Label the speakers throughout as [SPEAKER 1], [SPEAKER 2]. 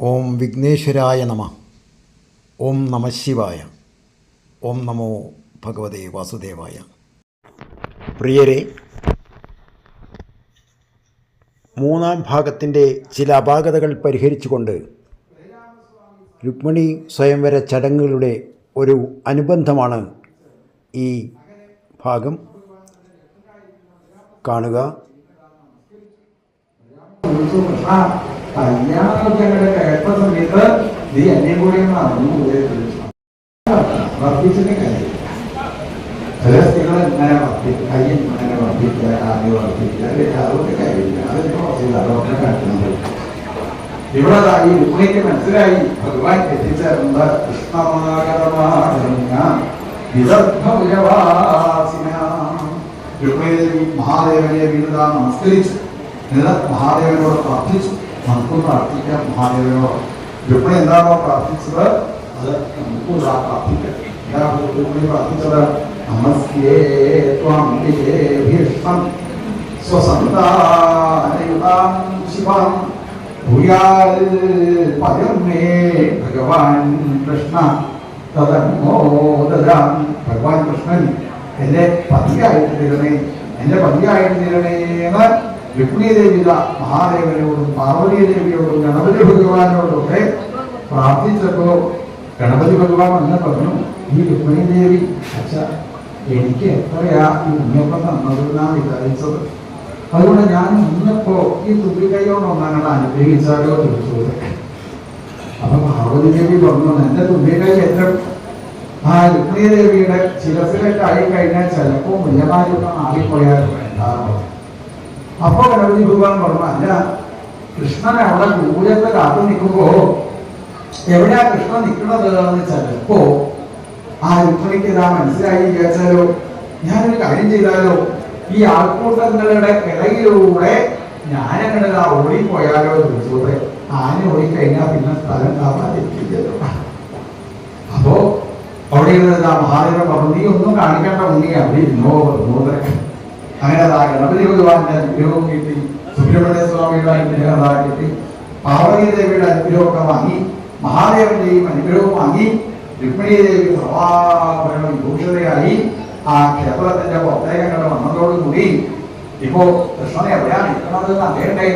[SPEAKER 1] ഓം വിഘ്നേശ്വരായ നമ. ഓം നമ ശിവായ. ഓം നമോ ഭഗവതേ വാസുദേവായ. പ്രിയരെ മൂന്നാം ഭാഗത്തിന്റെ ചില അപാകതകൾ പരിഹരിച്ചുകൊണ്ട് രുക്മിണി സ്വയംവര ചടങ്ങുകളുടെ ഒരു അനുബന്ധമാണ് ഈ ഭാഗം കാണുക.
[SPEAKER 2] ചോദിച്ചു കൃഷ്ണ കല്യാണമൊക്കെ അങ്ങോട്ട് കേട്ട സമയത്ത് നീ എന്നെയും കൂടി ഒന്ന് അറിഞ്ഞു പോയത് വർദ്ധിച്ചിട്ട് കാര്യം ചില സ്ത്രീകൾ ഇങ്ങനെ വർദ്ധിക്കും കൈ ഇങ്ങനെ വർദ്ധിക്കുക കാൽ വർദ്ധിക്കുക അല്ലെങ്കിൽ അതൊക്കെ കാര്യമില്ല അതിന്റെ കുറച്ച് അതൊക്കെ കാട്ടുന്നത് ഇവിടെ ദാ ഈ രുക്മിണിക്ക് മനസ്സിലായി ഭഗവാൻ എത്തിച്ചേർന്നത് കൃഷ്ണമാകരമാകരഞ്ഞ വിദർഭപുരവാസിന രുക്മിണി ദേവി മഹാദേവനെ വീണ്ടും നമസ്കരിച്ചു എന്നിട്ട് മഹാദേവനോട് പ്രാർത്ഥിച്ചു നമുക്കും പ്രാർത്ഥിക്കാം. മഹാദേവനോ രുക്മിണി എന്താണോ പ്രാർത്ഥിച്ചത്? അത് നമുക്കും പ്രാർത്ഥിക്കാം. എന്താണ് രുക്മിണി പ്രാർത്ഥിച്ചത് നമസ്തേ ത്വം ഭീഷ്ണം സ്വസന്താനയുതാം ശിവം. ഭൂയാൽ പദം മേ ഭഗവാൻ കൃഷ്ണ തദമോദരാം ഭഗവാൻ കൃഷ്ണൻ. എന്റെ പതിയായിട്ട് തീരണേ എന്റെ പതിയായിട്ട് തരണേ എന്ന് രുക്മിണി ദേവിക മഹാദേവനോടും പാർവതി ദേവിയോടും ഗണപതി ഭഗവാനോടും ഒക്കെ പ്രാർത്ഥിച്ചപ്പോ ഗണപതി ഭഗവാൻ എന്ന് പറഞ്ഞു ഈ രുക്മിണി ദേവി അച്ഛ എനിക്ക് എത്രയാ ഈ ഉണ്ണിയപ്പം തന്നതെന്നാണ് വിചാരിച്ചത്? അതുകൊണ്ട് ഞാൻ ഇന്നിപ്പോ ഈ തുമ്പിക്കൈയോട് ഒന്നങ്ങനെ അനുഗ്രഹിച്ചാലോ ചോദിച്ചത് അപ്പൊ പാർവതി ദേവി പറഞ്ഞു എന്റെ കൈ എത്ര? ആ രുക്മിണി ദേവിയുടെ ശിരസിലൊക്കെ ആയി കഴിഞ്ഞാൽ ചിലപ്പോ മുല്ലമാരൊക്കെ ആയിപ്പോയാൽ വേണ്ട അപ്പൊ ഗണപതി ഭഗവാൻ പറഞ്ഞു അല്ല കൃഷ്ണൻ അവിടെ ദൂരത്ത് കാത്തു നിൽക്കുമ്പോ എവിടെയാ കൃഷ്ണൻ നിൽക്കുന്നത് എന്ന് ചിലപ്പോ ആ രുക്മിണിക്ക് ഇതാ മനസ്സിലായി വിചാരിച്ചാലോ? ഞാനൊരു കാര്യം ചെയ്താലോ? ഈ ആൾക്കൂട്ടങ്ങളുടെ ഇടയിലൂടെ ഞാനങ്ങനെ ആ ഓടിപ്പോയാലോ ചോദിച്ചോട്ടെ ആന ഓടിക്കഴിഞ്ഞാൽ പിന്നെ സ്ഥലം കാവാതിരിക്കില്ലല്ലോ അപ്പോ അവിടെ ഇരുന്ന് ആ മഹാദേവൻ പറഞ്ഞു നീ ഒന്നും കാണിക്കേണ്ട ഉണ്ണി അവിടെ ഇരുന്നോ നൂതര അങ്ങനെ അതാ ഗണപതി അനുഗ്രഹവും കിട്ടി സുബ്രഹ്മണ്യ സ്വാമിയുടെ അനുഗ്രഹം കിട്ടി പാർവതി ദേവിയുടെ അനുഗ്രഹമൊക്കെ വാങ്ങി മഹാദേവന്റെയും അനുഗ്രഹവും വാങ്ങി രുക്മിണി ദേവി സർവാഭരണം ഭൂഷിതയായി ആ ക്ഷേത്രത്തിന്റെ പുറത്തേക്കങ്ങൾ വന്നതോടുകൂടി ഇപ്പോ കൃഷ്ണനെ എവിടെയാണ് എന്ന് അറിയണ്ടേ?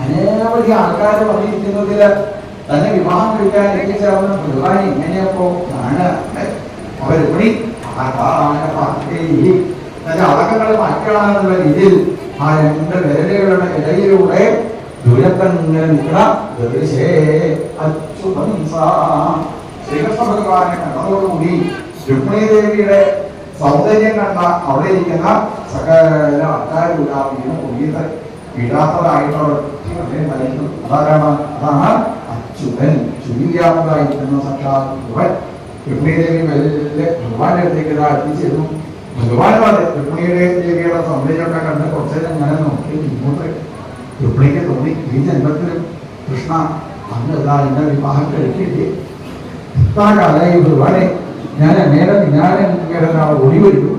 [SPEAKER 2] അനേവധി ആൾക്കാർ വന്നിരിക്കുന്നതിൽ തന്നെ വിവാഹം കഴിക്കാൻ എത്തിച്ചേർന്ന ഭഗവാൻ ഇങ്ങനെയപ്പോ ആണ്. അവർ രുക്മിണി തന്റെ അളക്കങ്ങൾ മാറ്റണമെന്നുള്ള രീതിയിൽ ആ രണ്ട് വിരലുകളുടെ ഇടയിലൂടെ സാ. ശ്രീകൃഷ്ണ ഭഗവാനെ കണ്ടതോടുകൂടി രുക്മിണി സൗന്ദര്യം കണ്ട അവിടെ ഇരിക്കുന്ന സകല ആൾക്കാരും വീണ് വീഴാത്തതായിട്ടുള്ള അതാരാണ്? അതാണ് അച്യുതൻ. ചുരിയാത്തതായിരിക്കുന്ന സാക്ഷാത് ഭഗവാൻ. രുക്മിണി ദേവി മെല്ലെ ഭഗവാന്റെ അടുത്തേക്ക് എത്തിച്ചേരുന്നു. ഭഗവാൻ പറഞ്ഞു രുക്മിണിയുടെ ദേവിയുടെ സൗന്ദര്യമൊക്കെ കണ്ട് കുറച്ചേരം ഇങ്ങനെ നോക്കി ഇങ്ങോട്ട് രുക്മിണിക്ക് തോന്നി ഈ ജന്മത്തിലും കൃഷ്ണ അന്ന് ഇതാ എന്നെ വിവാഹം കഴിക്കില്ലേ? ഇത്ര കാലമായി ഭഗവാനെ ഞാൻ അങ്ങയുടെ പിന്നാലെ കിടന്ന ഓടി വരുന്നു.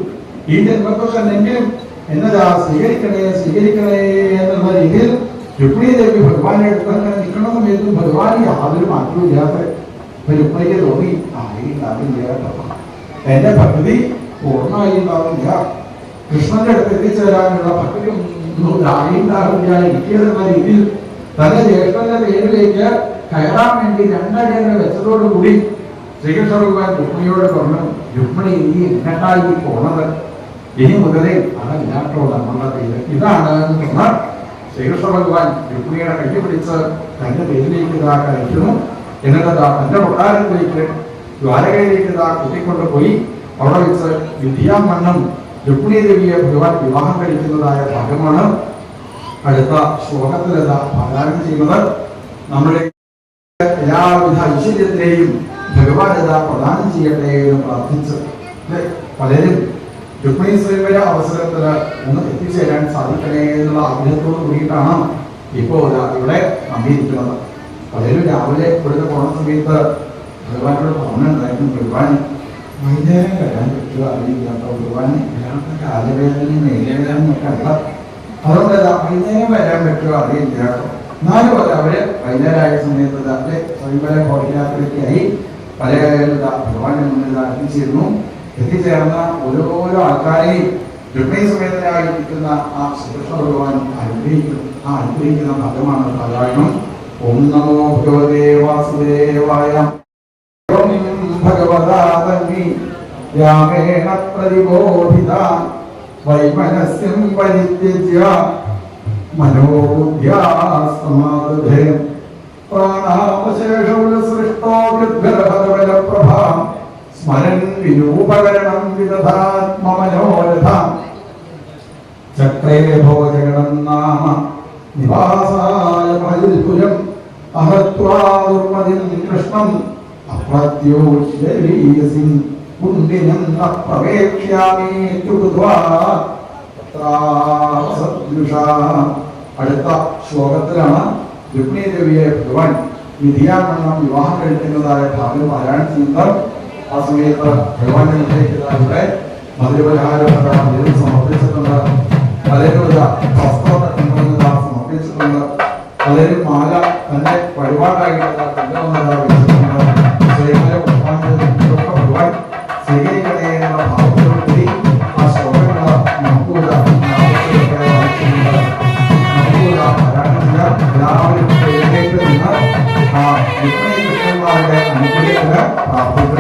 [SPEAKER 2] ഈ ജന്മത്തിൽ തന്നെങ്കിലും എന്നതാ സ്വീകരിക്കണേ സ്വീകരിക്കണേ എന്നുള്ള രീതിയിൽ രുക്മിണി ദേവി ഭഗവാനെ എടുത്തങ്ങനെ അങ്ങനെ നിൽക്കുന്ന സമയത്തും ഭഗവാൻ യാതൊരു മാറ്റവും ഇല്ലാത്ത രുക്മിണിക്ക് തോന്നി. ഉണ്ടാവില്ല കേട്ടോ. എന്റെ ഭക്തി പൂർണമായി ഉണ്ടാവില്ല കൃഷ്ണന്റെ അടുത്ത് എത്തിച്ചേരാനുള്ള ഉണ്ടാവില്ല എനിക്കെന്ന രീതിയിൽ തന്റെ ജ്യേഷ്ഠന്റെ പേരിലേക്ക് കയറാൻ വേണ്ടി രണ്ടടിയങ്ങൾ വെച്ചതോടുകൂടി ശ്രീകൃഷ്ണ ഭഗവാൻ രുക്മിണിയോട് പറഞ്ഞു രുക്മിണി ഇനി എന്നായി പോണത്? ഇനി മുതലേ അതല്ലാട്ടോ നമ്മളുടെ പേര് ഇതാണ് എന്ന് ശ്രീകൃഷ്ണ ഭഗവാൻ രുക്മിണിയുടെ കൈ പിടിച്ച് തന്റെ പേരിലേക്ക് ഇതാ കഴിക്കുന്നു എന്നിട്ട് തന്റെ കൊട്ടാരത്തിലേക്ക് ദ്വാരകയിലേക്ക് ഇതാ കൂട്ടിക്കൊണ്ട് പോയി അവിടെ വെച്ച് വിദ്യാമണ്ണം രുക്മിണി ദേവിയെ ഭഗവാൻ വിവാഹം കഴിക്കുന്നതായ ഭാഗമാണ് അടുത്ത ശ്ലോകത്തിൽ ഇതാ പാരായണം ചെയ്യുന്നത് നമ്മുടെ എല്ലാവിധ ഐശ്വര്യത്തിനെയും ഭഗവാൻ ഇതാ പ്രദാനം ചെയ്യട്ടെ എന്ന് പ്രാർത്ഥിച്ച്? പലരും രുക്മിണി സ്വയംവര അവസരത്തിൽ ഒന്ന് എത്തിച്ചേരാൻ സാധിക്കണേ എന്നുള്ള ആഗ്രഹത്തോട് കൂടിയിട്ടാണ് ഇപ്പോൾ ഇവിടെ നമ്പിയിരിക്കുന്നത് പലരും രാവിലെ ഇവിടുത്തെ പോണ സമയത്ത് ഭഗവാനോട് പറഞ്ഞിട്ടുണ്ടായിരുന്നു ഭഗവാൻ വൈകുന്നേരം വരാൻ പറ്റുക അറിയില്ല അപ്പോൾ ഭഗവാൻ ഇയാൾക്ക് കാലവേദനയും മേലവേദനയും ഒക്കെ ഉള്ള അതുകൊണ്ട് വൈകുന്നേരം വരാൻ പറ്റുക അറിയില്ല കേട്ടോ എന്നാലും അത് അവർ വൈകുന്നേരമായ സമയത്ത് തന്നെ സ്വയംവര ഘോഷയാത്രയ്ക്കായി പല ഭഗവാന്റെ മുന്നിൽ അർപ്പിച്ചിരുന്നു എത്തിച്ചേർന്ന ഓരോരോ ആൾക്കാരെയും രുക്മിണി സമേതനായി നിൽക്കുന്ന ആ ശ്രീകൃഷ്ണ ഭഗവാൻ അനുഗ്രഹിക്കുന്നു ആ അനുഗ്രഹിക്കുന്ന പദമാണ് പാരായണം ഓം നമോ ഭഗവതേ വാസുദേവായ ഭഗവതാ തന്നി രാമേണ പ്രതിബോധിത. വൈമനസ്യം പരിത്യജ്യ. വിദധാത്മമനോരഥ. ചക്രേ ഭോജഗണം നാമ നിവാസായ കൃഷ്ണം. അപ്രത്യോഷ്യരീയസി കുണ്ടിനം പ്രവേക്ഷ്യാമി അടുത്ത ശ്ലോകത്തിലാണ് രുക്മിണി ദേവിയെ ഭഗവാൻ വിധിയാണെന്ന വിവാഹം കഴിക്കുന്നതായ ഭാഗം പാരായണം ചെയ്യുന്നത് ആ സമയത്ത് ഭഗവാന്റെ നിർദ്ദേശിച്ചതായുടെ മധുരപലഹാരം പലരും സമർപ്പിച്ചിട്ടുണ്ട് പലരും ഇതാ വസ്ത്രം സമർപ്പിച്ചിട്ടുണ്ട് പലരും മാല തന്നെ വഴിപാടായിട്ടുള്ള കൊണ്ടുവന്നതാ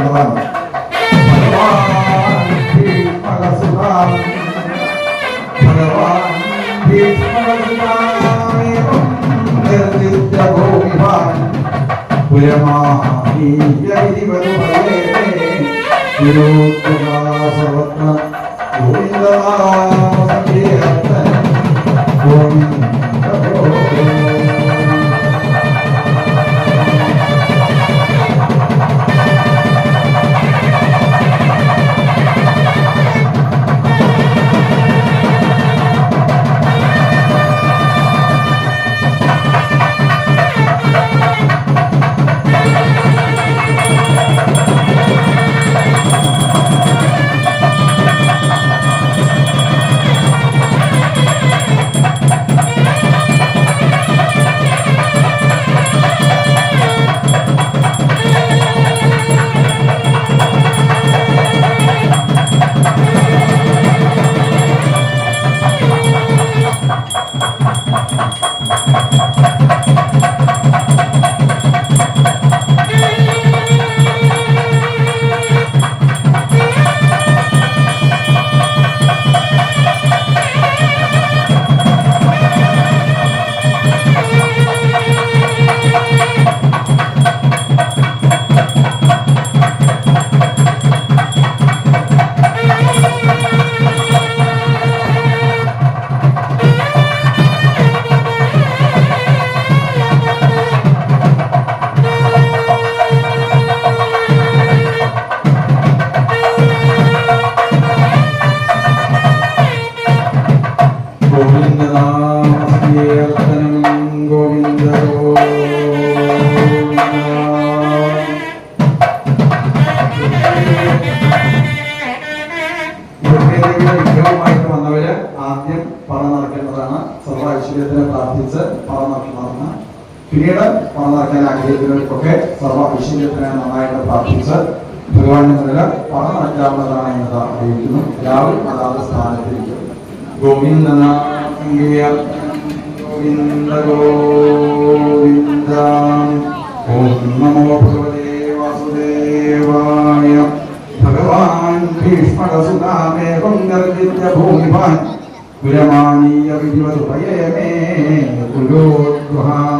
[SPEAKER 2] பகவான் பகவான் பகவான் నిర్మిత భూమివాన్ పురమాసవత్న గోవింద గోవింద ഗോവിന്ദനാമസങ്കീർത്തനം പിന്നീട് പണം ആഗ്രഹിക്കുന്നവർക്കൊക്കെ സർവ ഐശ്വര്യത്തിനെ നന്നായിട്ട് പ്രാർത്ഥിച്ച് ഭഗവാന്റെ മുന്നിൽ പണം നടക്കാവുന്നതാണ് എന്നത് അറിയിക്കുന്നു. എല്ലാവരും അതാത് സ്ഥാനത്തിരിക്കും. ഗോവിന്ദ ഗോവിന്ദ ഗോവിന്ദ. ഓം നമോ ഭഗവതേ വാസുദേവായ. ഭഗവാൻ ഭീഷ്മകസുതാമേകം നിർജിത്യ ഭൂമിഭാൻ പുരമാണീയ വിധിവതുപയമേ കുലോദ്വഹാം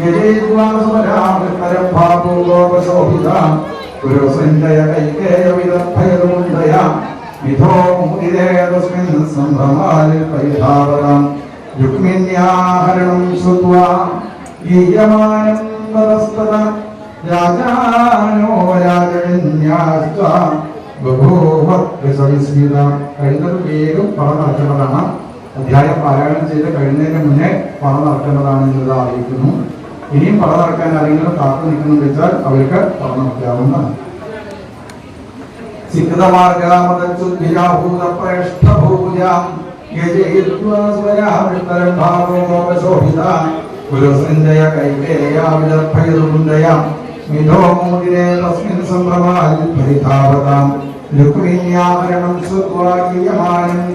[SPEAKER 2] യജേദ്വാസുമരാമൃതരം ഭാപൂലോപശോഭിതാം ഗുരുസഞ്ജയ കൈകേയ വിദർഭയതുമുണ്ടയാം വിധോ മുദിരേ തസ്മിൻ സംഭ്രമാലിൽ പരിധാവതാം രുക്മിണ്യാഹരണം ശ്രുത്വാ ഗീയമാനം വരസ്തത രാജാനോ രാജകന്യാസ്ത ബഭൂവ വിസ്മിത കഴിഞ്ഞത് വേഗം പറ നടക്കേണ്ടതാണ് അധ്യായം പാരായണം ചെയ്ത് കഴിയുന്നതിന് മുന്നേ പറ നടക്കേണ്ടതാണ് എന്നത് അറിയിക്കുന്നു. ഇനിയും പറ നടക്കാൻ ആരെങ്കിലും കാത്തു നിൽക്കുന്നു വെച്ചാൽ അവർക്ക് പറ നടക്കാവുന്നതാണ്.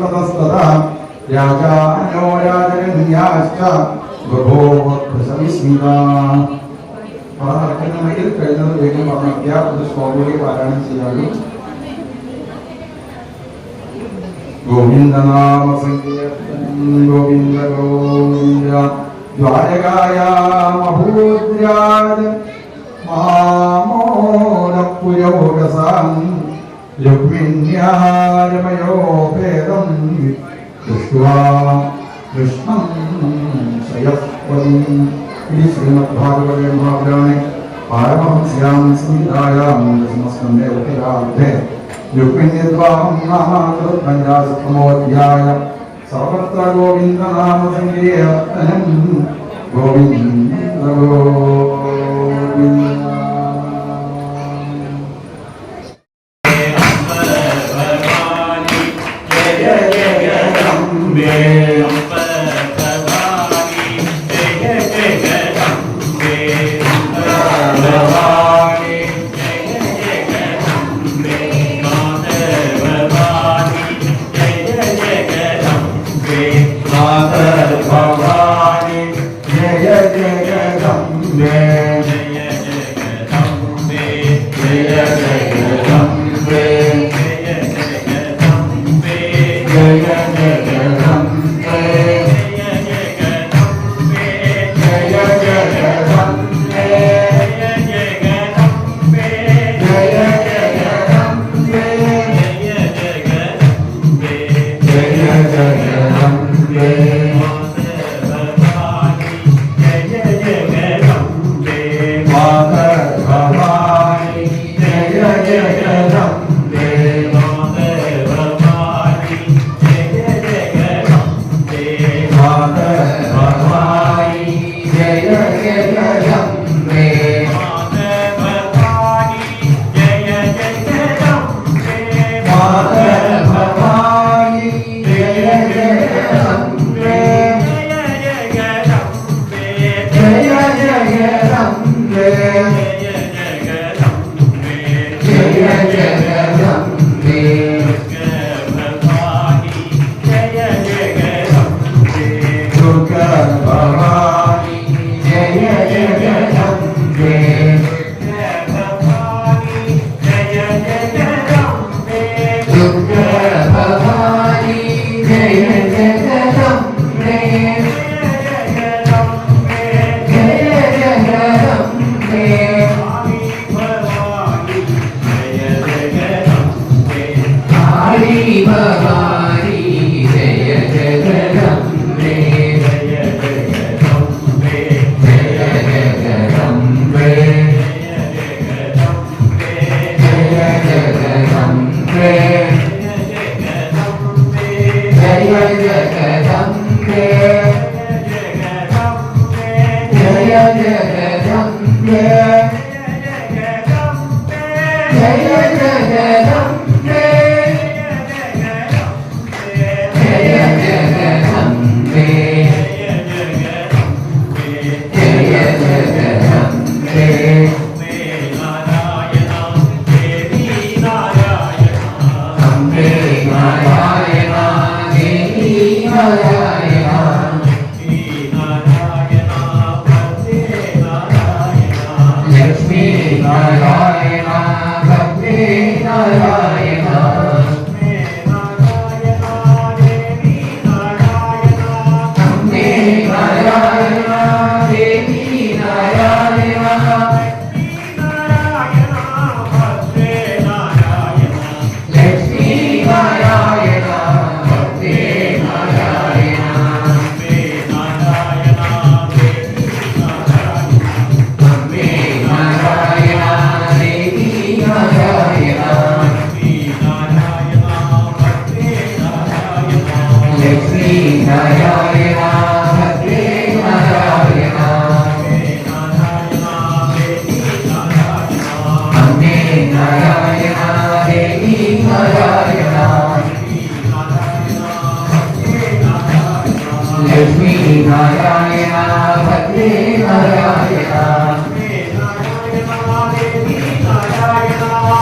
[SPEAKER 2] തതസ്തതാ രാജാനോ രാജകന്യാശ്ച ബഭോവസ്മിതാ പറ നടക്കുന്നുണ്ടെങ്കിൽ കഴിഞ്ഞത് വേഗം പറഞ്ഞ ഒരു ശ്ലോകൂടി പാരായണം ചെയ്യാനും ഗോവിന്ദനാമ സങ്കീർത്തനം ഗോവിന്ദ ഗോവിന്ദ ദ്വാരകായാമഭൂദ്രാജ മാമോദപുരോഗസാം രുക്മിണ്യാരമയോ ഭേദം ദൃഷ്ട്വാ കൃഷ്ണം ശ്രയസ്വതി ഈ ശ്രീമദ്ഭാഗവതേ മഹാപുരാണേ പാരമഹംസ്യാം സംഹിതായാം. ദശമസ്കന്ധേ ഉത്തരാർദ്ധേ രുക്മിണ്യദ്വാഹം നാമാതൃപഞ്ചാശതമോധ്യായ സർവത്ര ഗോവിന്ദനാമ സങ്കീർത്തനം ഗോവിന്ദ ഗോവിന്ദ
[SPEAKER 3] जय जय जय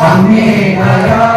[SPEAKER 3] Amén.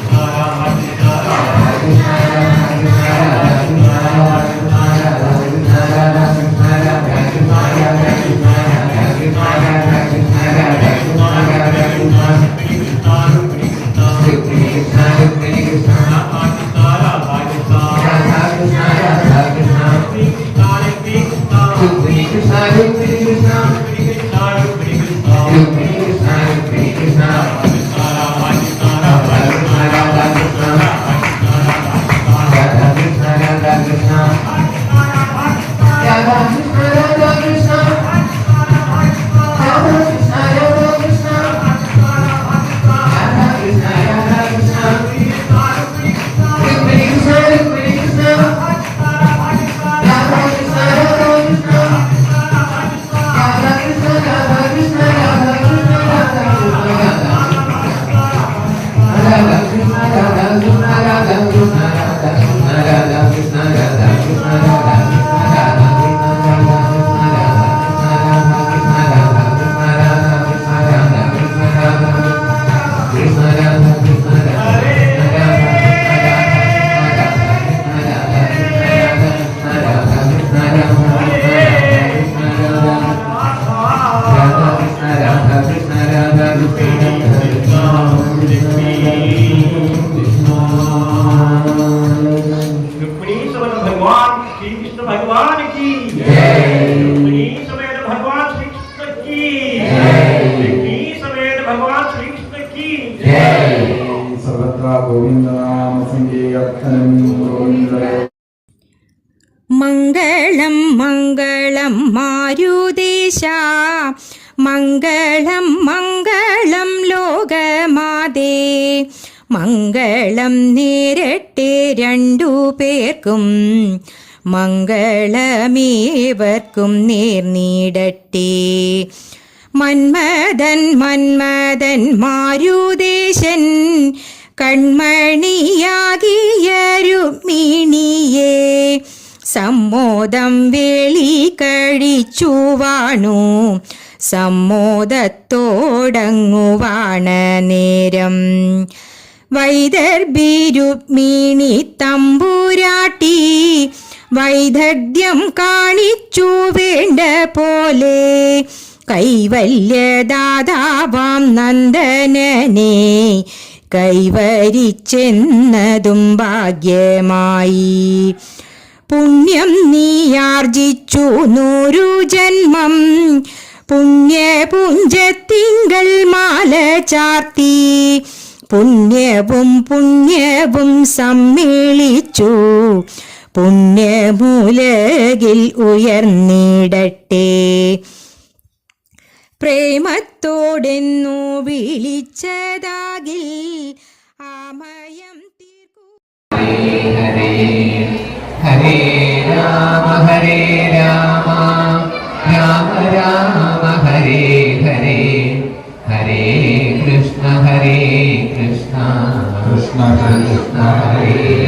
[SPEAKER 4] भगवान की रुक्मिणी समेत भगवान श्री कृष्ण की रुक्मिणी समेत भगवान श्री कृष्ण की
[SPEAKER 2] सर्वत्र गोविन्दनाम सङ्कीर्तनं गोविन्दरे
[SPEAKER 5] മംഗളം മംഗളം മാരുദേശ മംഗളം മംഗളം ലോകമാതേ മംഗളം നേരട്ടെ രണ്ടു പേർക്കും മംഗളമേവർക്കും നീർനീടട്ടേ മന്മദൻ മന്മദൻ മാരുദേശൻ കൺമണിയാകിയ രുക്മിണിയെ സമ്മോദം വേളി കഴിച്ചുവാണു സമ്മോദത്തോടങ്ങുവാണ നേരം. വൈദർഭി രുക്മിണി തമ്പുരാട്ടി വൈദഗ്ധ്യം കാണിച്ചു വേണ്ട പോലെ. കൈവല്യദാതാവാം നന്ദനനെ കൈവരിച്ചെന്നതും ഭാഗ്യമായി. പുണ്യം നീയാർജിച്ചു നൂറു ജന്മം. പുണ്യപുഞ്ചത്തിങ്കൾ മാല ചാർത്തി. പുണ്യവും പുണ്യവും സമ്മേളിച്ചു. പുണ്യമൂലകിൽ ഉയർന്നിടട്ടെ. പ്രേമത്തോടെന്നു വിളിച്ചതാകിൽ ആമയം തീർക്കൂ.
[SPEAKER 3] ഹരേ ഹരേ രാമ ഹരേ രാമ. രാമ രാമ ഹരേ ഹരേ. ഹരേ കൃഷ്ണ ഹരേ കൃഷ്ണ.
[SPEAKER 2] കൃഷ്ണ കൃഷ്ണ
[SPEAKER 3] ഹരേ ഹരേ.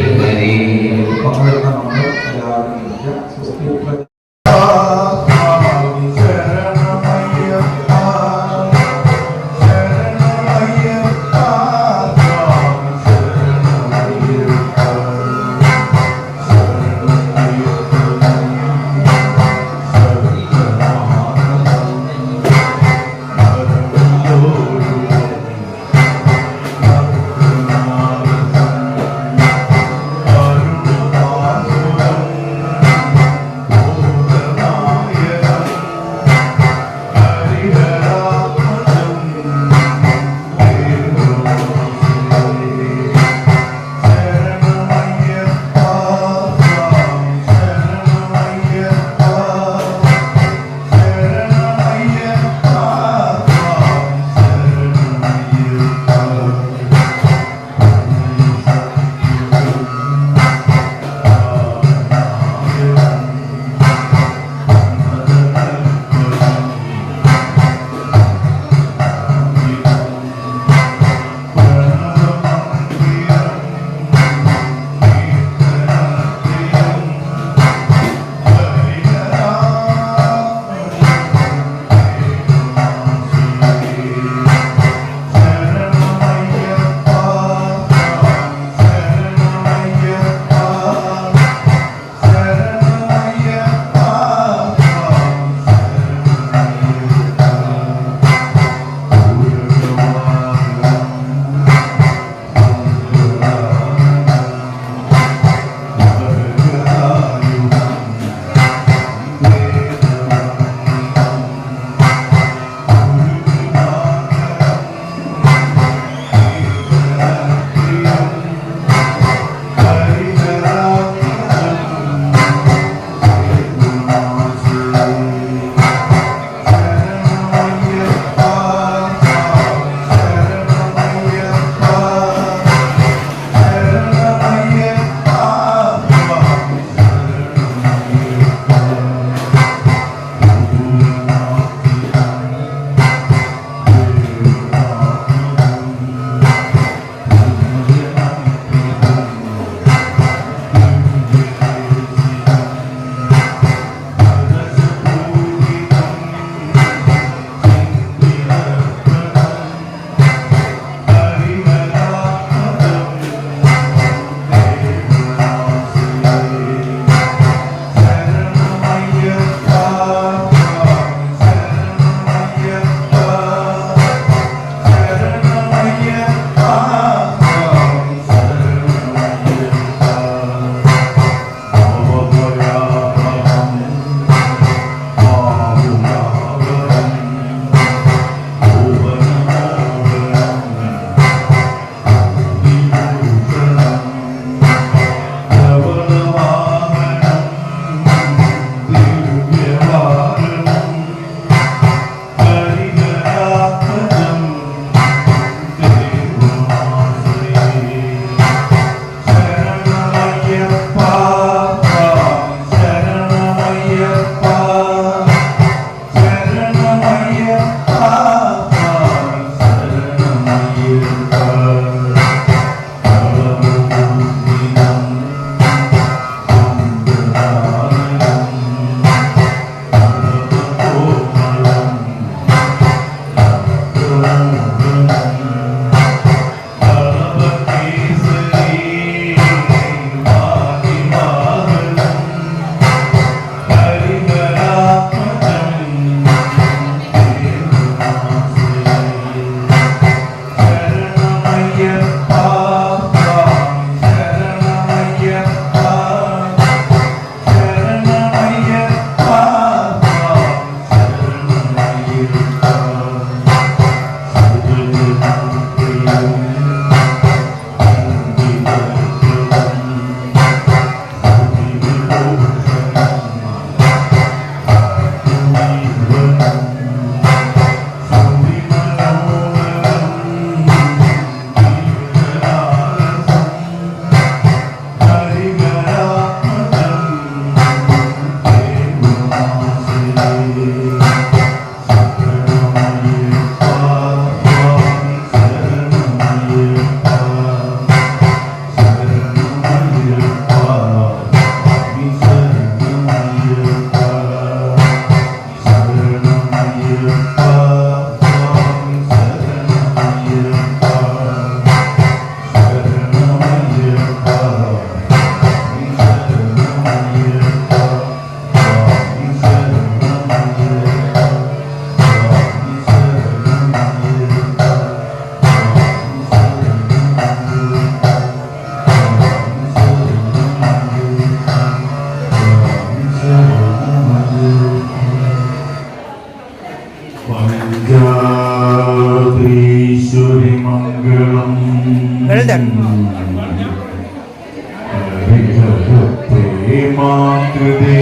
[SPEAKER 6] ഹരിഹരത്തെ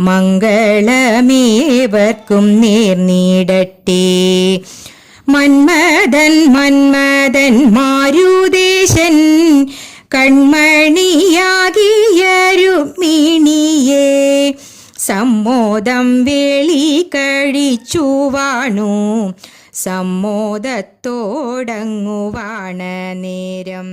[SPEAKER 5] മംഗളമേവർക്കും നേർന്നിടട്ടെ മന്മദൻ മന്മദൻ മാരുദേശൻ കൺമണിയാകിയ രുക്മിണിയെ സമ്മോദം വേളി കഴിച്ചു വാണു സമ്മോദത്തോടങ്ങുവാണ നേരം.